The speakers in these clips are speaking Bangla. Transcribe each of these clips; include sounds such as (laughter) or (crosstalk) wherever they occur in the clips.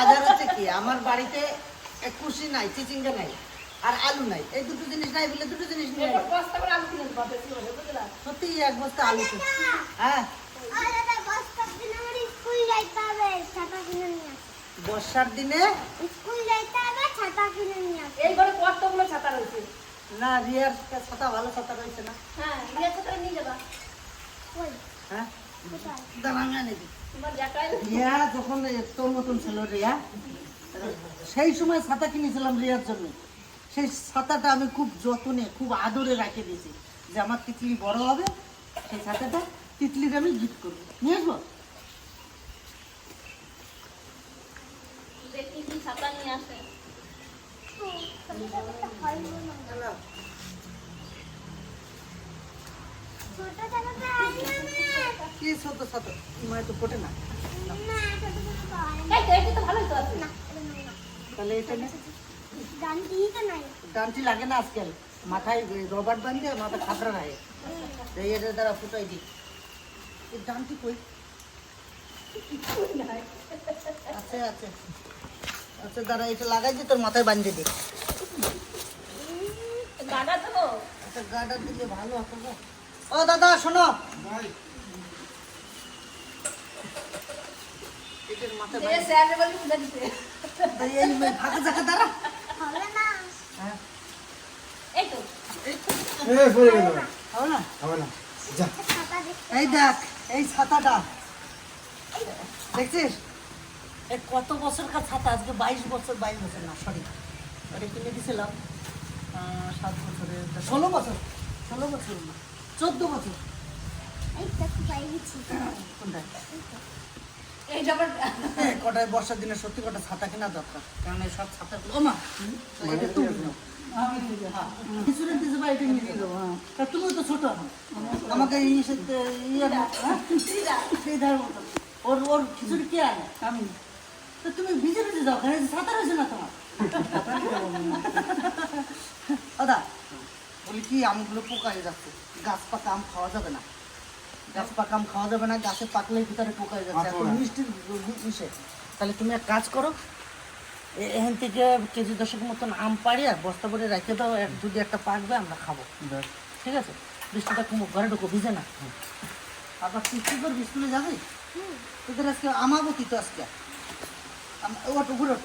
বাজার হচ্ছে কি আমার বাড়িতে কুশি নাই চিচিঙ্গা নাই আর আলু নাই। এই দুটো জিনিস নাই বলে দুটো জিনিস নিয়ে সত্যি এক বস্তা আলু হ্যাঁ বর্ষার দিনে স্কুল যাইতে হবে ছাতা কিনে নিয়ে আসো এই ঘরে কতগুলো ছাতা রয়েছে? না রিয়ার ছাতা ভালো ছাতা রয়েছে না। হ্যাঁ নিয়ে ছাতা নিয়ে যাবা। কই হ্যাঁ দাঁড়াঙ্গা নেবি রিয়া যখন তোর মতন ছিল রিয়া সেই সময় ছাতা কিনেছিলাম রিয়ার জন্য। সেই ছাতাটা আমি খুব যত্নে খুব আদরে রাখে দিয়েছি যে আমার তিতলি বড় হবে সেই ছাতাটা তিতলির আমি গিফট করব। নিয়ে আসব? ছাতা নিয়ে আসে। ছোট কি ছোট ছোট তো ফোটে না। এটা না। ডানটি লাগে না আজকাল। মাথায় রবার বাঁধে মাথা খাতরা রাখে এটা দ্বারা ফুটাই দিই। এই ডানটি কই? আছে আছে। আচ্ছা দাঁড়া এটা লাগাই দি তোর মাথায় বাঁধে দি। গাডা তো। একটা গার্ডার দিলে ভালো হতো ও দাদা শোনো। মাথায় যে বাঁধে স্যার বলে বুঝা দিতে। দাঁড়ি, এই মেয়ে ফাঁকা জায়গা দাঁড়া। হবে না। হ্যাঁ। এই তো। এ পড়ে গেল। হবে না? হবে না। যা। ছাতা দেখ এই ছাতাটা। দেখছিস? কত বছরকার ছাতা? আজকে বাইশ বছর বাইশ বছর না সরি ওটা কিনে দিয়েছিলাম আহ, সাত বছরের ষোলো বছর। ষোলো বছর না চোদ্দ বছর। এই কটায় বর্ষার দিনে সত্যি কটা ছাতা কেনা দরকার? কারণ এই সব ছাতাগুলো ও এটা তুমি। হ্যাঁ, নিয়ে দেবো, হ্যাঁ। তুমিও তো ছোট। আমাকে এই সাথে ইয়ে না, হ্যাঁ? ওর ওর খিচুড়ি কে আনে? আমি। তো তুমি ভিজে ভিজে যাও ছাতা রয়েছে না তোমার? দাদা বলি কি আমগুলো পোকা হয়ে যাচ্ছে। গাছ পাকা আম খাওয়া যাবে না। গাছ পাকা আম খাওয়া যাবে না গাছে পাকলেই ভিতরে পোকা যাচ্ছে। এখন মিষ্টির মিশে। তাহলে তুমি এক কাজ করো এ- এখান থেকে কেজি দশেক মতন আম পাড়িয়া বস্তা করে রেখে দাও এক যদি একটা পাকবে আমরা খাব। ঠিক আছে? বৃষ্টিটা কমুক ঘরে ঢুকো ভিজে না। আবার তুই কি করবি স্কুলে যাবি? তোদের আজকে আমাবতী তো আজকে। ওঠ ঘুরো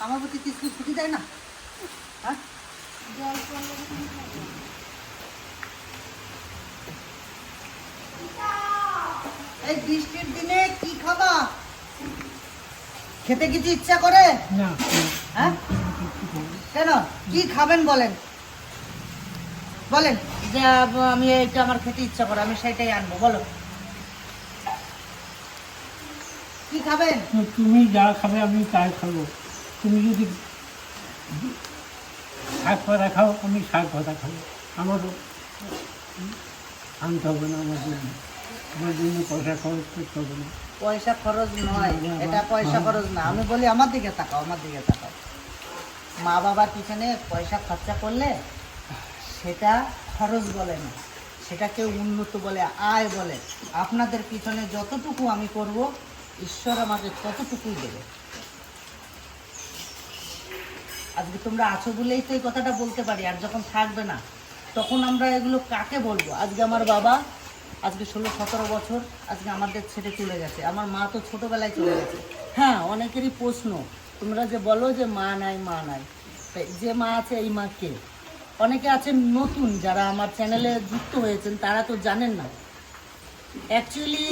আমাবতী কি স্কুল ছুটি দেয় না? হ্যাঁ জল পড়লে তখন খাব। এই বৃষ্টির দিনে কি খাবা? খেতে কিছু ইচ্ছা করে? না। হ্যাঁ? কেন? কি খাবেন বলেন? বলেন যে আমি এটা আমার খেতে ইচ্ছা করে আমি সেটাই আনব বলো। কি খাবেন? তুমি যা খাবে আমি তাই খাব। তুমি যদি শাক পাতা খাও আমি শাক পাতা খাব। আমারও। আনতে হবে না আমার জন্য। আমার জন্য পয়সা খরচ করতে হবে না। পয়সা খরচ নয় এটা পয়সা খরচ না। আমি বলি আমার দিকে তাকাও আমার দিকে তাকাও। মা বাবার পিছনে পয়সা খরচা করলে সেটা খরচ বলে না। সেটাকে উন্নত বলে আয় বলে। আপনাদের পিছনে যতটুকু আমি করব ঈশ্বর আমাকে ততটুকুই দেবে। আজকে তোমরা আছো বলেই তো এই কথাটা বলতে পারি আর যখন থাকবে না তখন আমরা এগুলো কাকে বলব? আজকে আমার বাবা, আজকে ষোলো, সতেরো বছর, আজকে আমাদের ছেড়ে চলে গেছে। আমার মা তো ছোটোবেলায় চলে গেছে। হ্যাঁ অনেকেরই প্রশ্ন, তোমরা যে বলো যে মা নাই মা নাই। যে মা আছে, এই মা কে? অনেকে আছেন নতুন, যারা আমার চ্যানেলে যুক্ত হয়েছেন, তারা তো জানেন না। অ্যাকচুয়ালি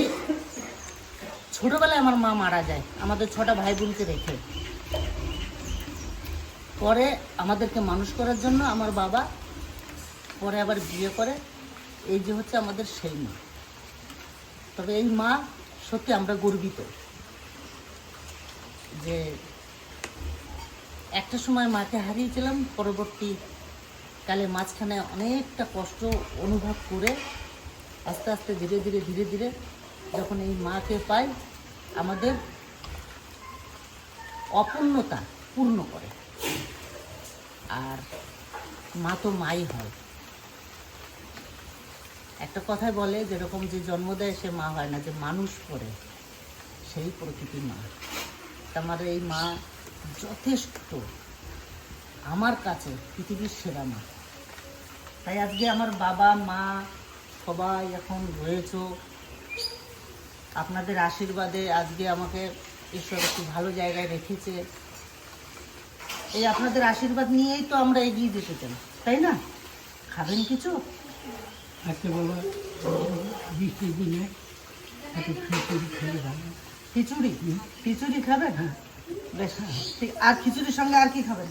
ছোটোবেলায় আমার মা মারা যায়, আমাদের ছটা ভাই বোনকে রেখে। পরে আমাদেরকে মানুষ করার জন্য আমার বাবা পরে আবার বিয়ে করে, এই যে হচ্ছে আমাদের সেই মা। তবে এই মা সত্যি আমরা গর্বিত যে একটা সময় মাকে হারিয়েছিলাম পরবর্তী কালে মাঝখানে অনেকটা কষ্ট অনুভব করে আস্তে আস্তে ধীরে ধীরে ধীরে ধীরে যখন এই মাকে পাই, আমাদের অপূর্ণতা পূর্ণ করে। আর মা তো মাই হয়। একটা কথায় বলে, যেরকম যে জন্ম দেয় সে মা হয় না, যে মানুষ করে, সেই প্রকৃতির মা। আমার এই মা যথেষ্ট আমার কাছে পৃথিবীর সেরা মা। তাই আজকে আমার বাবা, মা সবাই এখন রয়েছে। আপনাদের আশীর্বাদে আজকে আমাকে ঈশ্বর একটু ভালো জায়গায় রেখেছে। এই আপনাদের আশীর্বাদ নিয়েই তো আমরা এগিয়ে যেতে চাই, তাই না? খাবেন কিছু? আজকে বাবা বৃষ্টির দিনে একটু খিচুড়ি খেলে ভালো। খিচুড়ি? খিচুড়ি খাবেন বেশ ঠিক আর খিচুড়ির সঙ্গে আর কি খাবেন?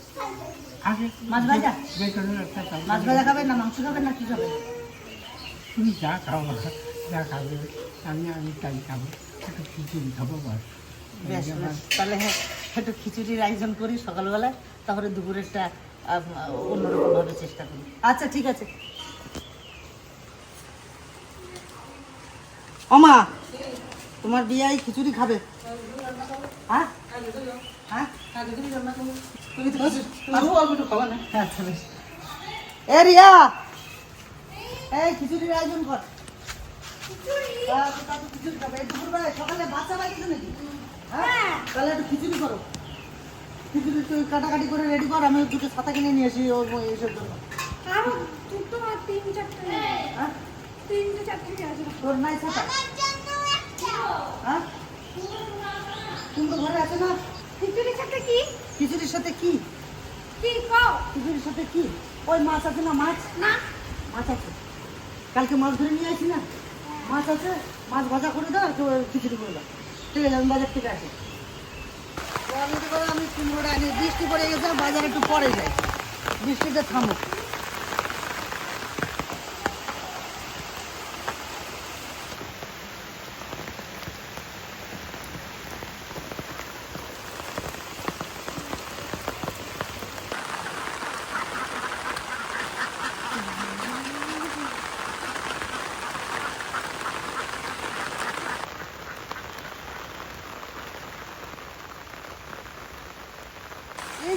মাছ ভাজা? মাছ ভাজা খাবেন না মাংস খাবেন না কি খাবেন? তুমি যা খাও যা খাবে আমি আমি তাই খাব। একটু খিচুড়ি খাব বাস। বেশ তাহলে হ্যাঁ একটু খিচুড়ির আয়োজন করি সকালবেলায় তারপরে দুপুরেরটা অন্যরকমভাবে চেষ্টা করি। আচ্ছা ঠিক আছে। অমা তোমার বিয়াই খিচুড়ি খাবে হ্যাঁ হ্যাঁ না আচ্ছা এ রিয়া এই খিচুড়ির আয়োজন কর হ্যাঁ, খিচুড়ি খাবে। দুপুরবেলায় সকালে বাচ্চা নাকি? হ্যাঁ? তাহলে একটু খিচুড়ি করো। খিচুড়ি তুই কাটাকাটি করে রেডি কর আমি দুটো ছাতা কিনে নিয়ে আসি ওর ওই এসব জন্য আরও দুটো আর তিন চারটে হ্যাঁ? তিনটে নিয়ে আসব তোর নাই ছাতা হ্যাঁ ঘরে আছে না কি খিচুড়ির সাথে কি? কি কও খিচুড়ির সাথে কি? ওই মাছ আছে না মাছ? না। মাছ আছে। কালকে মাছ ধরে নিয়ে আসি না? মাছ আছে মাছ ভাজা করে দাও একটু খিচুড়ি করে দাও। ঠিক আছে আমি বাজার থেকে আসি। তো আমি তো কুমড়োটা আনি বৃষ্টি পড়ে গেছে বাজার একটু পরে যাই। বৃষ্টিটা থামুক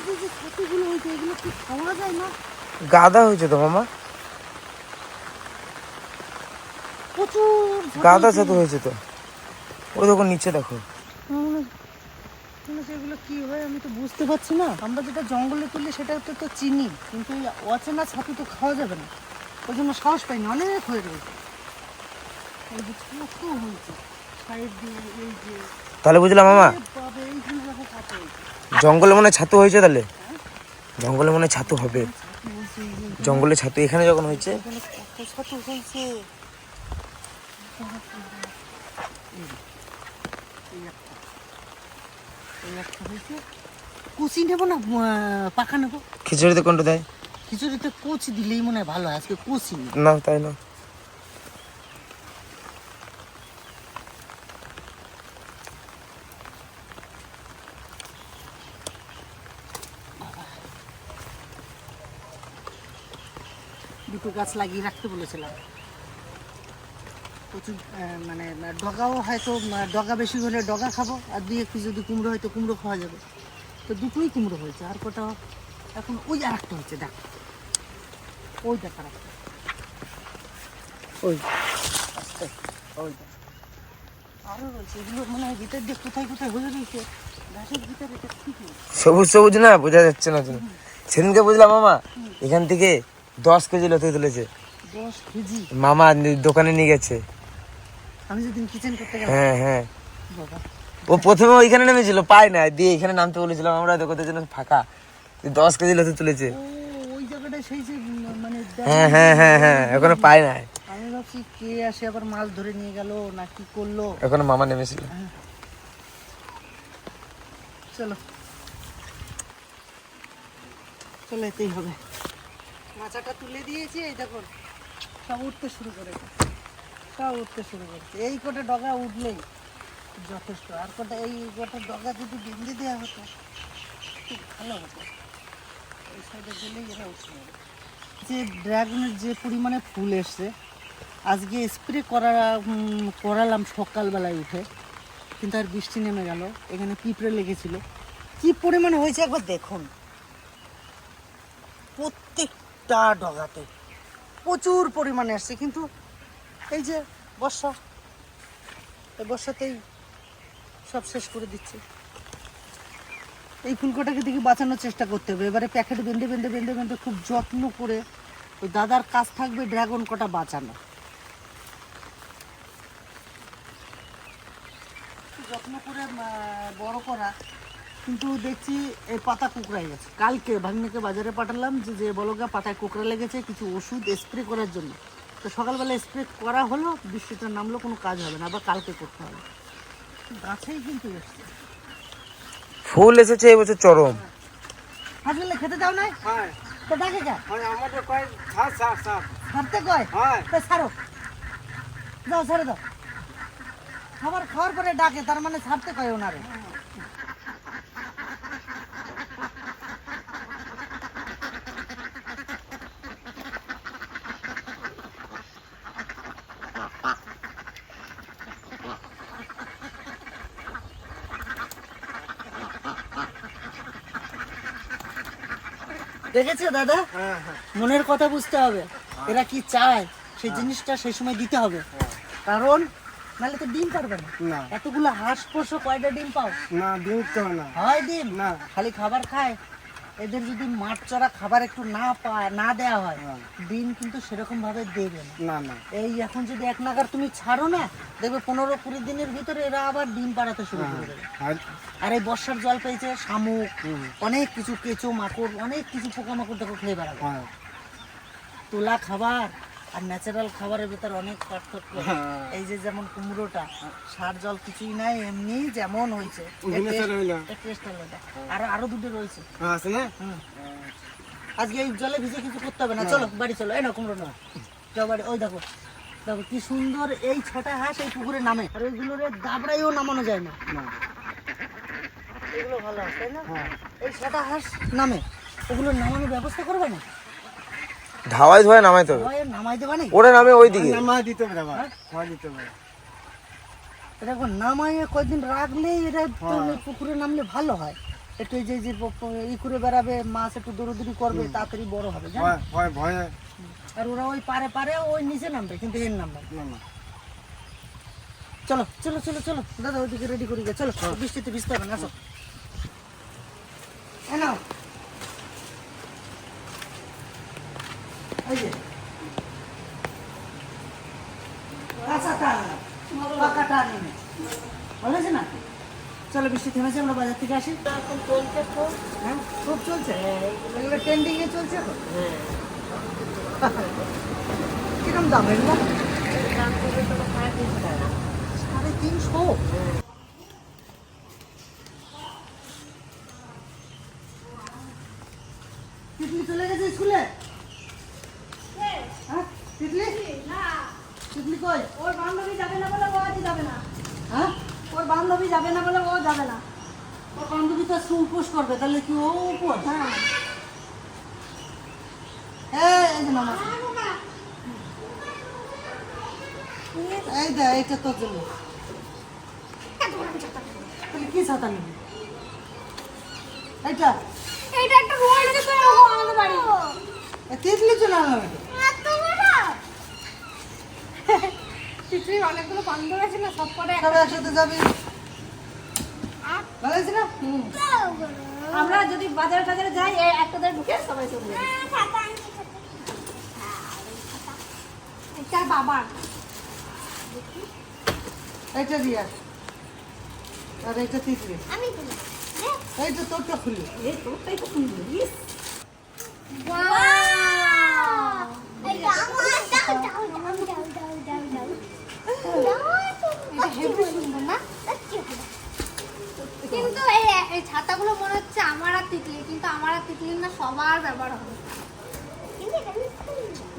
যে যে ছাতুগুলো হয়েছে এগুলো কি খাওয়া যায় না? গাদা হয়েছে তো মামা। প্রচুর গাদা। ছাতু হয়েছে তো। ওই দেখো নিচে দেখো। এগুলো কি হয় আমি তো বুঝতে পারছি না। আমরা যেটা জঙ্গলে তুলি সেটা তো তো চিনি। কিন্তু অচেনা ছাতু তো খাওয়া যাবে না। ওই জন্য সাহস পাইনি অনেক হয়ে রয়েছে এই যে কত হয়েছে সাইড দিয়ে এই যে তাহলে বুঝলাম মামা। এইখানে দেখো হয়েছে। জঙ্গলে মনে ছাতু হয়েছে তাহলে? জঙ্গলে মনে হয় ছাতু হবে। জঙ্গলে ছাতু এখানে যখন হয়েছে? কুচি নেব না পাকা নেব। খিচুড়িতে কোনটা দেয়? খিচুড়িতে কোচ দিলেই মনে হয় ভালো হয় আজকে কুচি না তাই না দুটো গাছ লাগিয়ে রাখতে বলেছিলাম। প্রচুর মানে ডগাও হয়তো ডগা বেশি হলে ডগা খাব আর দুই একটু যদি কুমড়ো হয় তো কুমড়ো খাওয়া যাবে। তো দুটোই কুমড়ো হয়েছে আর কটা এখন ওই আর একটা হয়েছে দেখ। ওই দেখ আর একটা। ওই ওই দেখ। আরও রয়েছে এগুলো মনে ভিতর দিয়ে কোথায় কোথায় হয়ে রয়েছে। গাছের ভিতরে সবুজ সবুজ না বোঝা যাচ্ছে না। সেদিনকে বুঝলাম মামা এখান থেকে দশ কেজি লতে তুলেছে। দশ কেজি? মামা দোকানে নিয়ে গেছে। আমি যেদিন কিচেন করতে গেলাম। হ্যাঁ হ্যাঁ। ও প্রথমে ওইখানে নেমেছিল পায় না। দিয়ে এখানে নামতে বলেছিলাম আমরা তো যেন ফাঁকা। দশ কেজি লতে তুলেছে। ওই জায়গাটা সেই যে মানে হ্যাঁ হ্যাঁ হ্যাঁ হ্যাঁ এখনও পায় না। আমি ভাবছি কে আসে আবার মাছ ধরে নিয়ে গেল না কি করল। এখনও মামা নেমেছিল। চলো। চলো এতেই হবে। মাচাটা তুলে দিয়েছি, এই দেখুন। সব উঠতে শুরু করেছে। সব উঠতে শুরু করেছে। এই কটা ডগা উঠলেই যথেষ্ট। আর কটা, এই কটা ডগা যদি বেঁধে দেওয়া হতো, খুব ভালো হতো। এই সাইডে গেলেই এরা উঠে যাবে। যে ড্রাগনের যে পরিমাণে ফুল এসছে, আজকে স্প্রে করা করালাম সকালবেলায় উঠে, কিন্তু আর বৃষ্টি নেমে গেল। এখানে পিঁপড়ে লেগেছিল। কি পরিমাণে হয়েছে একবার দেখুন। প্রত্যেকটা ডগাতে প্রচুর পরিমাণে আসছে, কিন্তু এই যে বর্ষা, এই বর্ষাতেই সব শেষ করে দিচ্ছে। এই ফুলকোটাকে দেখি বাঁচানোর চেষ্টা করতে হবে। এবারে প্যাকেট বেঁধে বেঁধে বেঁধে বেঁধে খুব যত্ন করে ওই দাদার কাজ থাকবে ড্রাগন কটা বাঁচানো। যত্ন করে বড় করা। কিন্তু দেখছি এই পাতা কুকড়াই গেছে। কালকে ভাগ্নিকে বাজারে পাঠালাম যে যে বলগা পাতায় কুকড়া লেগেছে কিছু ওষুধ স্প্রে করার জন্য। তো সকালবেলা স্প্রে করা হলো বৃষ্টিটা নামলো কোনো কাজ হবে না আবার কালকে করতে হবে। গাছেই কিন্তু এসছে। ফুল এসেছে এবছর চরম। হাজবেন্ডে খেতে দাও নাই? হ্যাঁ। তো ডাকে যা হ্যাঁ আমাদের কয় সাত সাত সাত ছাড়তে কয়? হ্যাঁ। তো ছাড়ো যাও ছেড়ে দাও। খাবার খাওয়ার পরে ডাকে তার মানে ছাড়তে কয় ওনারে? দেখেছ দাদা? মনের কথা বুঝতে হবে। এরা কি চায়? সেই জিনিসটা সেই সময় দিতে হবে। কারণ নাহলে তো ডিম পারবে না। না। এতগুলো হাঁস পোষো কয়টা ডিম পাও? না ডিম তো না। হয় ডিম? না। খালি খাবার খায়? এদের যদি মাঠ চড়া খাবার একটু না পায় না দেওয়া হয় হ্যাঁ। ডিম কিন্তু সেরকম ভাবে দেবে না। না এই এখন যদি এক নাগার তুমি ছাড়ো না দেখবে পনেরো কুড়ি দিনের ভিতরে এরা আবার ডিম পাড়াতে শুরু করে দেবে। আর আর এই বর্ষার জল পেয়েছে শামুক অনেক কিছু কেঁচো মাকড় অনেক কিছু পোকামাকড় দেখো খেয়ে বেড়াবে। হ্যাঁ। তোলা খাবার আর ন্যাচারাল খাবারের ভিতর অনেক পার্থক্য। হ্যাঁ। এই যে যেমন কুমড়োটা সার জল কিছুই নাই এমনি যেমন হয়েছে। টেস্ট আলাদা। আর আরও দুটো রয়েছে। হ্যাঁ আছে না? আজকে এই জলে ভিজে কিছু করতে হবে না। চলো বাড়ি চলো। এই না কুমড়ো না যাও বাড়ি। ওই দেখো। দেখো কি সুন্দর এই ছটা হাঁস এই পুকুরে নামে। আর ওইগুলোরে দাবড়াইও নামানো যায় না। এগুলো ভালো আছে তাই না? হ্যাঁ। এই ছটা হাঁস নামে। ওগুলো নামানোর ব্যবস্থা করবে না? ধাওয়াই ধোয়া নামাইতে হবে। ওরা নামে ওই দিকে নামা দিতে হবে বাবা খাওয়া দিতে হবে। এটা নামাইয়ে কয়েকদিন রাখলেই এটা পুকুরে নামলে ভালো হয়। একটু এই যে যে ই করে বেড়াবে মাছ একটু দৌড়দৌড়ি করবে তাড়াতাড়ি বড় হবে জানো? ভয় ভয় আর ওরা ওই পারে পারে ওই নিচে নামবে কিন্তু এর নামবে চলো চলো চলো চলো। দাদা ওইদিকে রেডি করি গে চলো বৃষ্টিতে ভিজতে হবে না আসো। এই যে। ভালো আছে বৃষ্টি থেমেছে, আমরা বাজার থেকে আসি। চলছে খুব হ্যাঁ খুব চলছে। এগুলো ট্রেন্ডিং এ চলছে এখন কিরম দাম এগুলো? সাড়ে তিনশো তিতলি চলে গেছে স্কুলে হ্যাঁ তিতলি না কই? ওর বান্ধবী যাবে না বলে ও আজ যাবে না। হ্যাঁ? ওর বান্ধবী যাবে না বলে ও যাবে না। ওর বান্ধবী তো আজকে উপোস করবে তাহলে কি ও উপোস? হ্যাঁ। এই এই যে মামা। এই দে এইটা তোর জন্য। তাহলে কি ছাতা নিবি? এইটা? এইটা একটা এনেছে আমাদের বাড়ি। তিতলি চলে আনলাম এটা এত বড় পৃথিবীর অনেকগুলো বান্ধব আছে না সব করে সবাই একসাথে যাবি। ভালো আছে না? আমরা যদি বাজারে টাজারে যাই এই একটা ধরে ঢুকে সবাই চলে এটা বাবার এইটা দিয়া। আর এইটা তিতলি। আমি দিলাম। এইটা তোরটা খুলি। এই তোরটাই তো সুন্দর ইস। Wow! এটা আমার দাও, দাও, দাও। দাও, এটা হেভি সুন্দর না কিন্তু এই ছাতাগুলো মনে হচ্ছে আমার আর তিতলি কিন্তু আমার আর তিতলির না সবার ব্যবহার হবে।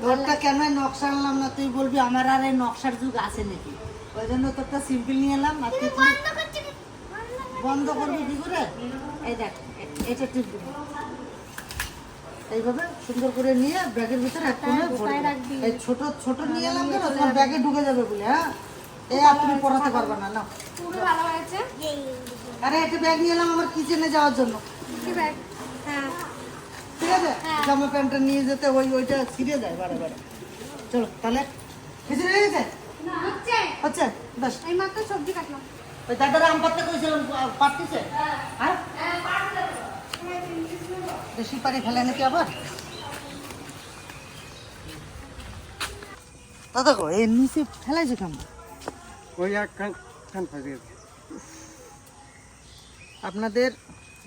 তোরটা কেন নকশা আনলাম না? তুই বলবি আমার আর এই নকশার যুগ আছে নাকি? ওই জন্য তোরটা সিম্পল নিয়ে এলাম আর বন্ধ করবি কি করে? এই দেখ এটা টিপবি। এইভাবে সুন্দর করে নিয়ে ব্যাগের ভিতরে এক কোণে ভরে দে। রাখবি। এই ছোট ছোট নিয়ে এলাম কেন? তোমার ব্যাগে ঢুকে যাবে বলে হ্যাঁ? এ আর তুমি পড়াতে পারবে না না পুরো ভালো হয়েছে। আরে একটা ব্যাগ নিয়ে এলাম আমার কিচেনে যাওয়ার জন্য। কি ব্যাগ? হ্যাঁ। ঠিক আছে? জামা প্যান্টটা নিয়ে যেতে ওই ওইটা ছিঁড়ে যায় বারে বারে। চলো তাহলে খিচুড়ি হয়ে গেছে? হচ্ছে। হচ্ছে? বেশ। এই মাত্র সবজি কাটলাম। ওই দাদারা আম পাততে কইছিলাম পাঠিয়েছে হ্যাঁ। হ্যাঁ পারবে বেশি পারি ফেলে নাকি আবার? দাদা গো, এর নিচে ফেলাইছে কেমন? ওই এক কান কান আপনাদের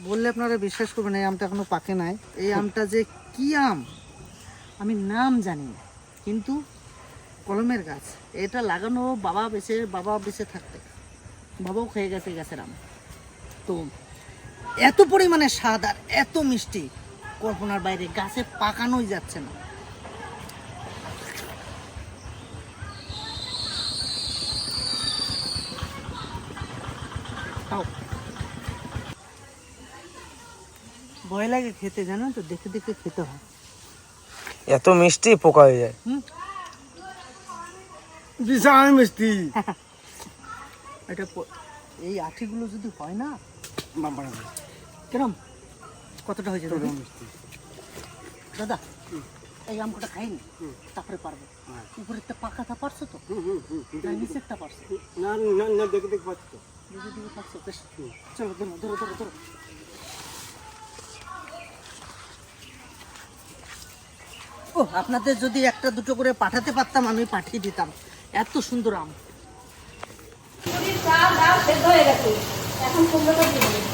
বললে আপনারা বিশ্বাস করবেন, এই আমটা এখনও পাকে নাই। এই আমটা যে কি আম, আমি নাম জানি না। কিন্তু কলমের গাছ, এটা লাগানো বাবা বেঁচে বাবা বেঁচে থাকতে। বাবাও খেয়ে গেছে গাছের আম। তো এত পরিমাণে স্বাদ আর এত মিষ্টি। কল্পনার বাইরে গাছে পাকানোই যাচ্ছে না। ভয় লাগে খেতে জানো তো? দেখে দেখে খেতে হয়। এত মিষ্টি পোকা হয়ে যায়। হুম। বিশাল মিষ্টি। (laughs) এটা এই আঠিগুলো যদি হয় না বাম্পার কিরম? কতটা হয়েছে দাদা? দাদা এই আমটা খাইনি তারপরে পারব। উপরেরটা পাকাটা পারছ তো? না নিচেরটা পারছ। না না না দেখে দেখে পাচ্ছি তো। দিকে দিকে পারছ? বেশ। চলো ধরো ধরো ধরো ধরো। ও আপনাদের যদি একটা দুটো করে পাঠাতে পারতাম আমি পাঠিয়ে দিতাম। এত সুন্দর আম ডিম ভর্তি মাছ সোমবার দিলে হয়ে যাবে সোমবার দিলে হয়ে যাবে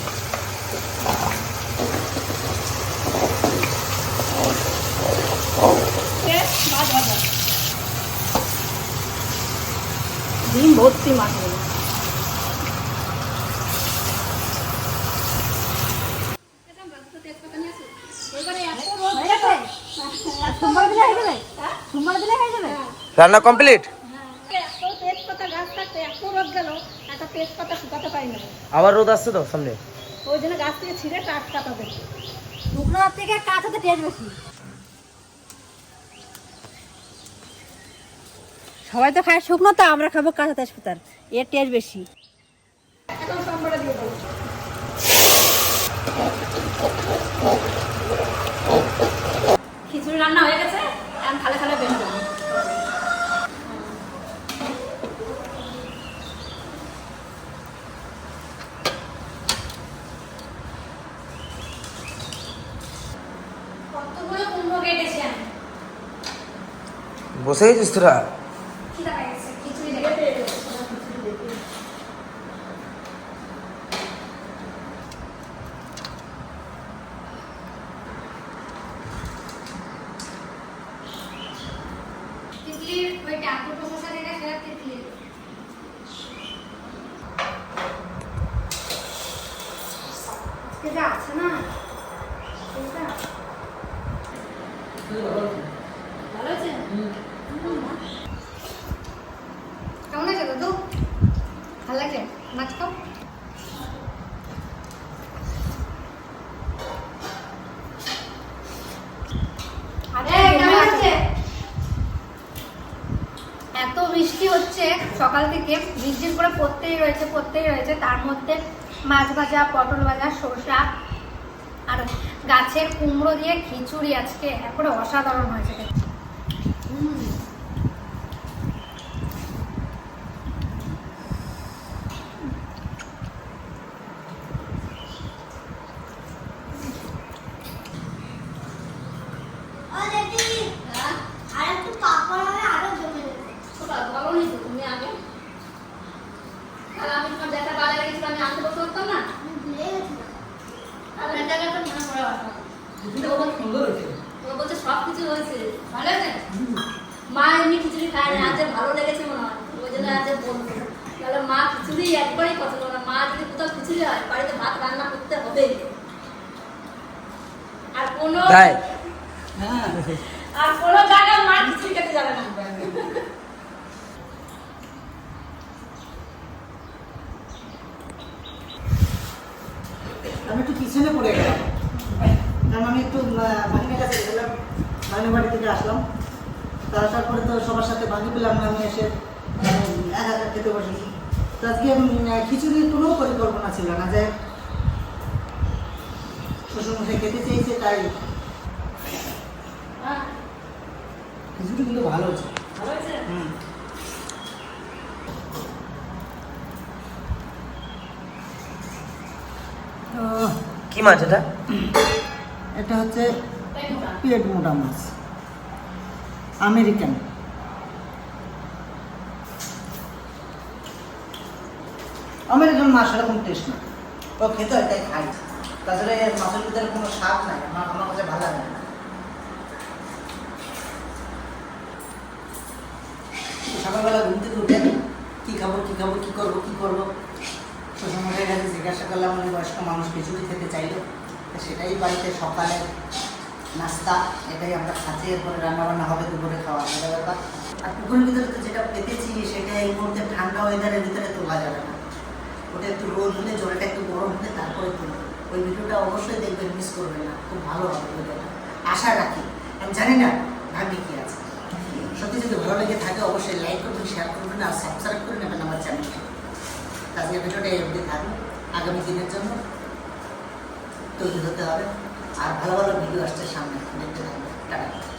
রান্না কমপ্লিট এত তেজপাতা গাছ থাকতে এত রোদ গেল একটা তেজপাতা শুকাতে পারি না আবার রোদ আসছে তো সামনে। ওই জন্য গাছ থেকে ছিঁড়ে কাঠ কাটা কাটাতে শুকনো থেকে কাঠাতে টেস্ট বেশি। সবাই তো খায় শুকনো তো আমরা খাব কাঁচা তেজপাতার। এর টেস্ট বেশি। খিচুড়ি রান্না হয়ে গেছে এখন খালে খালে বের করব কতগুলো কুমড়ো কেটেছি আমি? বসে গেছিস তোরা খিদা পেয়ে গেছে খিচুড়ি দেখে তিতলির ওই টাকুর প্রশংসা দেখে সেটা তিতলির আজকে যা আছে না সেটা ভালো আছে কেমন আছে দাদু ভালো লাগছে মাছ খাও আরে কেমন আছে এত বৃষ্টি হচ্ছে সকাল থেকে ঝিরঝির করে রয়েছে প্রত্যেকই রয়েছে তার মধ্যে মাছ ভাজা, পটল ভাজা, শসা, আর গাছের কুমড়ো দিয়ে খিচুড়ি আজকে একবারে অসাধারণ হয়েছে। হুম। ও দিদি আর একটু পাপড় হবে আরও জমে যাবে বলোনি তো তুমি আগে তাহলে আমি তোমার দেখা বাজারে গেছিলাম আমি আনতে বসতে পারতাম না আমি ভুলে গেছিলাম তাহলে এটা গেলে তো মনে পড়ে কথা ও বলছে সব কিছু হয়েছে ভালো হয়েছে মা এমনি খিচুড়ি খায় না আজ ভালো লেগেছে মনে হয় ওই জন্য তাহলে মা খিচুড়ি একবারই পছন্দ না। মা যদি কোথাও খিচুড়ি হয় বাড়িতে ভাত রান্না করতে হবে। আর কোনো তাই? আর কোনো জায়গায় মা খিচুড়ি খেতে যাবে না। আমি একটু পিছনে পড়ে গেলাম। কারণ আমি একটু ভাঙিনের কাছে গেলাম। বাড়ি থেকে আসলাম। তারপরে তো সবার সাথে ভাঙি পেলাম না আমি এসে একা খেতে বসেছি। তো আজকে খিচুড়ির কোনো পরিকল্পনা ছিল না যে শ্বশুরমশাই খেতে চেয়েছে তাই খিচুড়ি কিন্তু ভালো হচ্ছে হয়েছে? হুম। কি মাছ এটা? এটা হচ্ছে পেট মোটা মাছ। আমেরিকান। আমেরিকান মাছ এরকম টেস্ট না। ও খেতে হয়, তাই খাই। তাছাড়া এর মাছের ভিতরে কোনো স্বাদ নাই, আমার আমার কাছে ভালো লাগে না। সকালবেলা ঘুম থেকে উঠে কী খাব কী খাব, কী করব কী করব? জিজ্ঞাসা করলাম উনি বয়স্ক মানুষ খিচুড়ি খেতে চাইলো। সেটাই বাড়িতে সকালে নাস্তা, এটাই আমরা খাচ্ছি। এরপরে রান্নাবান্না হবে দুপুরে খাওয়া এটা ব্যাপার। আর পুকুরের ভিতরে তো যেটা পেতেছি, সেটা এই মুহূর্তে ঠান্ডা ওয়েদারের ভিতরে তোলা যাবে না। ওটা একটু রোদ হলে, জলটা একটু গরম হলে তারপরে তুলবে ওই ভিডিওটা অবশ্যই দেখবেন মিস করবেন না। খুব ভালো হবে ভিডিওটা। আশা রাখি। আমি জানি না ভাগ্যে কি আছে। সত্যি যদি ভালো লেগে থাকে, অবশ্যই লাইক করবেন শেয়ার করবেন, আর সাবস্ক্রাইব করে নেবেন আমার চ্যানেলটা আজকে ভিডিওটা অবধি থাকবে আগামী দিনের জন্য তৈরি হতে হবে। আর ভালো ভালো ভিডিও আসছে সামনে। দেখতে থাকবে টাটা।